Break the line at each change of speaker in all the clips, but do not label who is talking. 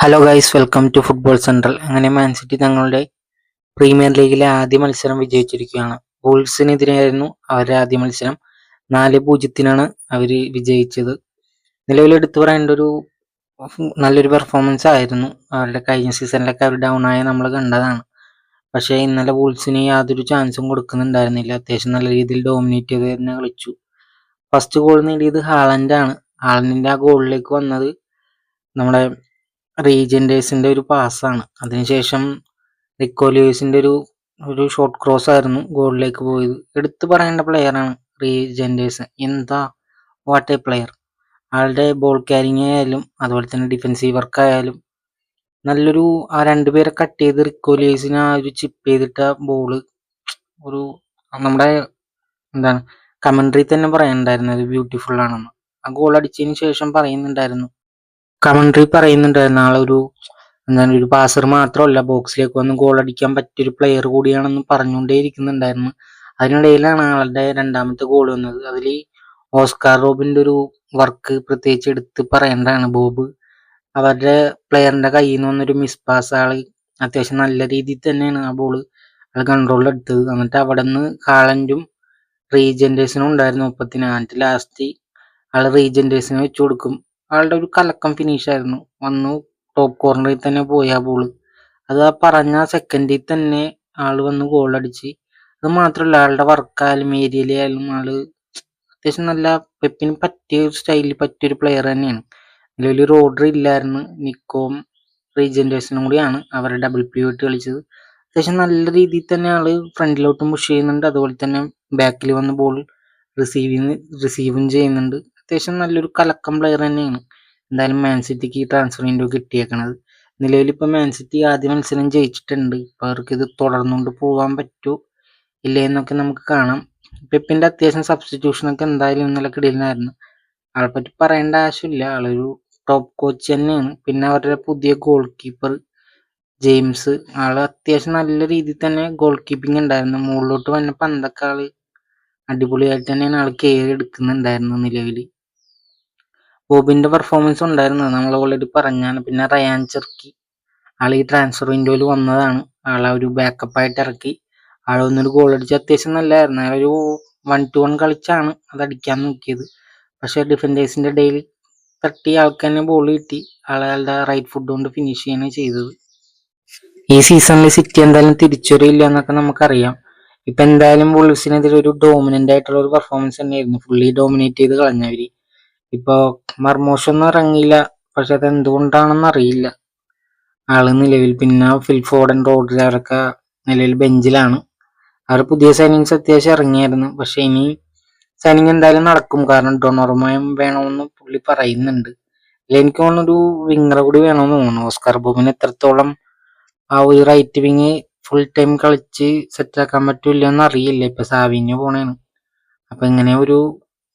Hello guys welcome to football central അങ്ങനെ Man City തങ്ങളുടെ premier ലീഗിലെ ആദ്യ മത്സരം വിജയിച്ചിരിക്കുകയാണ്. ബോൾസിനെതിരെയായിരുന്നു അവരുടെ ആദ്യ മത്സരം. നാല് പൂജ്യത്തിനാണ് അവർ വിജയിച്ചത്. നിലവിൽ എടുത്തു പറയേണ്ട ഒരു നല്ലൊരു പെർഫോമൻസ് ആയിരുന്നു. അവരുടെ കഴിഞ്ഞ സീസണിലൊക്കെ അവർ ഡൗൺ ആയ നമ്മൾ കണ്ടതാണ്. പക്ഷേ ഇന്നലെ ബോൾസിന് യാതൊരു ചാൻസും കൊടുക്കുന്നുണ്ടായിരുന്നില്ല. അത്യാവശ്യം നല്ല രീതിയിൽ ഡോമിനേറ്റ് ചെയ്ത് തന്നെ കളിച്ചു. ഫസ്റ്റ് ഗോൾ നേടിയത് ഹാളൻഡാണ് ഹാളൻഡിന്റെ ആ ഗോളിലേക്ക് വന്നത് നമ്മുടെ റീജൻഡേഴ്സിന്റെ ഒരു പാസ്സാണ് അതിനുശേഷം റിക്കോലിയോസിന്റെ ഒരു ഒരു ഷോർട്ട് ക്രോസ് ആയിരുന്നു ഗോളിലേക്ക് പോയത്. എടുത്തു പറയേണ്ട പ്ലെയറാണ് റീജൻഡേഴ്സ്. എന്താ? വാട്ട് എ പ്ലെയർ ആളുടെ ബോൾ ക്യാരിങ് ആയാലും അതുപോലെ തന്നെ ഡിഫൻസീവ് വർക്ക് ആയാലും നല്ലൊരു ആ രണ്ടുപേരെ കട്ട് ചെയ്ത് റിക്കോലിയേഴ്സിന് ആ ഒരു ചിപ്പ് ചെയ്തിട്ട ബോൾ ഒരു നമ്മുടെ എന്താണ് കമൻട്രി തന്നെ പറയണ്ടായിരുന്നു. ബ്യൂട്ടിഫുൾ ആണെന്ന്. ആ ഗോൾ അടിച്ചതിന് ശേഷം പറയുന്നുണ്ടായിരുന്നു കമൻട്രി പറയുന്നുണ്ട് നാളെ ഒരു എന്താണ് ഒരു പാസർ മാത്രമല്ല ബോക്സിലേക്ക് വന്ന് ഗോൾ അടിക്കാൻ പറ്റിയൊരു പ്ലെയർ കൂടിയാണെന്ന് പറഞ്ഞുകൊണ്ടേ ഇരിക്കുന്നുണ്ടായിരുന്നു അതിനിടയിലാണ് ആളുടെ രണ്ടാമത്തെ ഗോൾ വന്നത്. അതിൽ ഓസ്കാർ റോബിന്റെ ഒരു വർക്ക് പ്രത്യേകിച്ച് എടുത്ത് പറയേണ്ടതാണ്. ബോബ് അവരുടെ പ്ലെയറിന്റെ കയ്യിൽ നിന്ന് വന്നൊരു മിസ് പാസ് ആൾ അത്യാവശ്യം നല്ല രീതിയിൽ തന്നെയാണ് ആ ബോൾ അത് കൺട്രോളിൽ എടുത്തത്. എന്നിട്ട് അവിടെ നിന്ന് കാളന്റും റീജന്റേഴ്സിനും ഉണ്ടായിരുന്നു ഒപ്പത്തിന് എന്നിട്ട് ലാസ്റ്റ് ആൾ റീജന്റേഴ്സിന് വെച്ചു കൊടുക്കും. ആളുടെ ഒരു കലക്കം ഫിനിഷ് ആയിരുന്നു. വന്നു ടോപ്പ് കോർണറിൽ തന്നെ പോയി ആ ബോൾ അത് ആ പറഞ്ഞ സെക്കൻഡിൽ തന്നെ ആൾ വന്ന് ഗോൾ അടിച്ച്. അത് മാത്രമല്ല ആളുടെ വർക്കായാലും ഏരിയയിലായാലും ആൾ അത്യാവശ്യം നല്ല പെപ്പിന് പറ്റിയ സ്റ്റൈലിൽ പറ്റിയൊരു പ്ലെയർ തന്നെയാണ്. നിലവിൽ റോഡറി ഇല്ലായിരുന്നു. നിക്കോം റീജന്റേഴ്സിനും കൂടിയാണ് അവർ ഡബിൾ പി വിട്ട് കളിച്ചത്. അത്യാവശ്യം നല്ല രീതിയിൽ തന്നെ ആൾ ഫ്രണ്ടിലോട്ടും പുഷ് ചെയ്യുന്നുണ്ട്. അതുപോലെ തന്നെ ബാക്കിൽ വന്ന് ബോൾ റിസീവിങ് റിസീവും ചെയ്യുന്നുണ്ട്. അത്യാവശ്യം നല്ലൊരു കലക്കം പ്ലെയർ തന്നെയാണ്. എന്തായാലും മാൻ സിറ്റിക്ക് ട്രാൻസ്ഫർ വിൻഡോ കിട്ടിയേക്കണത്. നിലവിലിപ്പോൾ മാൻസിറ്റി മാൻ സിറ്റി ആദ്യ മത്സരം ജയിച്ചിട്ടുണ്ട്. ഇപ്പം അവർക്ക് ഇത് തുടർന്നുകൊണ്ട് പോകാൻ പറ്റൂ? ഇല്ലേ എന്നൊക്കെ നമുക്ക് കാണാം. പെപ്പിന്റെ അത്യാവശ്യം സബ്സ്റ്റിറ്റ്യൂഷനൊക്കെ എന്തായാലും ഇന്നലെ കിടയിലായിരുന്നു ആളെ പറ്റി പറയേണ്ട ആവശ്യമില്ല. ആളൊരു ടോപ്പ് കോച്ച് തന്നെയാണ്. പിന്നെ അവരുടെ പുതിയ ഗോൾ കീപ്പർ ജെയിംസ്. ആൾ അത്യാവശ്യം നല്ല രീതിയിൽ തന്നെ ഗോൾ കീപ്പിംഗ് ഉണ്ടായിരുന്നു. മുകളിലോട്ട് വന്ന പന്തൊക്കെ ആൾ അടിപൊളിയായിട്ട് തന്നെയാണ് ആൾ കെയർ എടുക്കുന്നുണ്ടായിരുന്നു നിലവിൽ ബോബിന്റെ പെർഫോമൻസ് ഉണ്ടായിരുന്നു. നമ്മൾ ഓൾറെഡി പറഞ്ഞാണ് പിന്നെ റയാൻ ചെർക്കി ആൾ ഈ ട്രാൻസ്ഫർ വിൻഡോയിൽ വന്നതാണ്. ആളെ ഒരു ബാക്കപ്പ് ആയിട്ട് ഇറക്കി. ആൾ ഒന്നൊരു ഗോൾ അടിച്ച് അത്യാവശ്യം നല്ലതായിരുന്നു അയാളൊരു വൺ ടു വൺ കളിച്ചാണ് അത് അടിക്കാൻ നോക്കിയത്. പക്ഷേ ഡിഫൻഡേഴ്സിന്റെ ഇടയിൽ തട്ടി ആൾക്ക് തന്നെ ബോൾ കിട്ടി. ആളുടെ റൈറ്റ് ഫുഡ് കൊണ്ട് ഫിനിഷ് ചെയ്യാണ് ചെയ്തത്. ഈ സീസണിൽ സിറ്റി എന്തായാലും തിരിച്ചറിയില്ല എന്നൊക്കെ നമുക്കറിയാം. ഇപ്പൊ എന്തായാലും ബോൾസിനെതിരെ ഒരു ഡോമിനന്റ് ആയിട്ടുള്ള ഒരു പെർഫോമൻസ് തന്നെയായിരുന്നു. ഫുള്ളി ഡോമിനേറ്റ് ചെയ്ത് കളഞ്ഞവര്. ഇപ്പൊ മർമോഷൊന്നും ഇറങ്ങിയില്ല. പക്ഷെ അത് എന്തുകൊണ്ടാണെന്ന് അറിയില്ല. ആൾ നിലവിൽ പിന്നെ ഫിൽഫോർഡൻ റോഡ്രി അവരൊക്കെ നിലവിൽ ബെഞ്ചിലാണ്. അവർ പുതിയ സൈനിങ്സ് അത്യാവശ്യം ഇറങ്ങിയായിരുന്നു. പക്ഷെ ഇനി സൈനിങ് എന്തായാലും നടക്കും. കാരണം ഡൊണോർമയം വേണമെന്ന് പുള്ളി പറയുന്നുണ്ട്. എനിക്ക് തോന്നുന്നൊരു ഒരു വിങ്ങറെ കൂടി വേണമെന്ന് തോന്നുന്നു. ഓസ്കാർ ബോബിന് എത്രത്തോളം ആ ഒരു റൈറ്റ് വിങ് ഫുൾ ടൈം കളിച്ച് സെറ്റാക്കാൻ ആക്കാൻ പറ്റൂല എന്ന് അറിയില്ല. ഇപ്പൊ സാവിഞ്ഞു പോണേണ് അപ്പൊ ഇങ്ങനെ ഒരു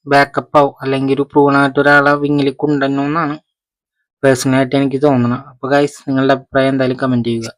ബാക്കപ്പ് ആവും. അല്ലെങ്കിൽ ഒരു പ്രൂണായിട്ട് ഒരാളെ വിങ്ങിൽ എന്നാണ് പേഴ്സണലായിട്ട് എനിക്ക് തോന്നുന്നത്. അപ്പോൾ ഗൈസ് നിങ്ങളുടെ അഭിപ്രായം എന്തായാലും കമന്റ് ചെയ്യുക.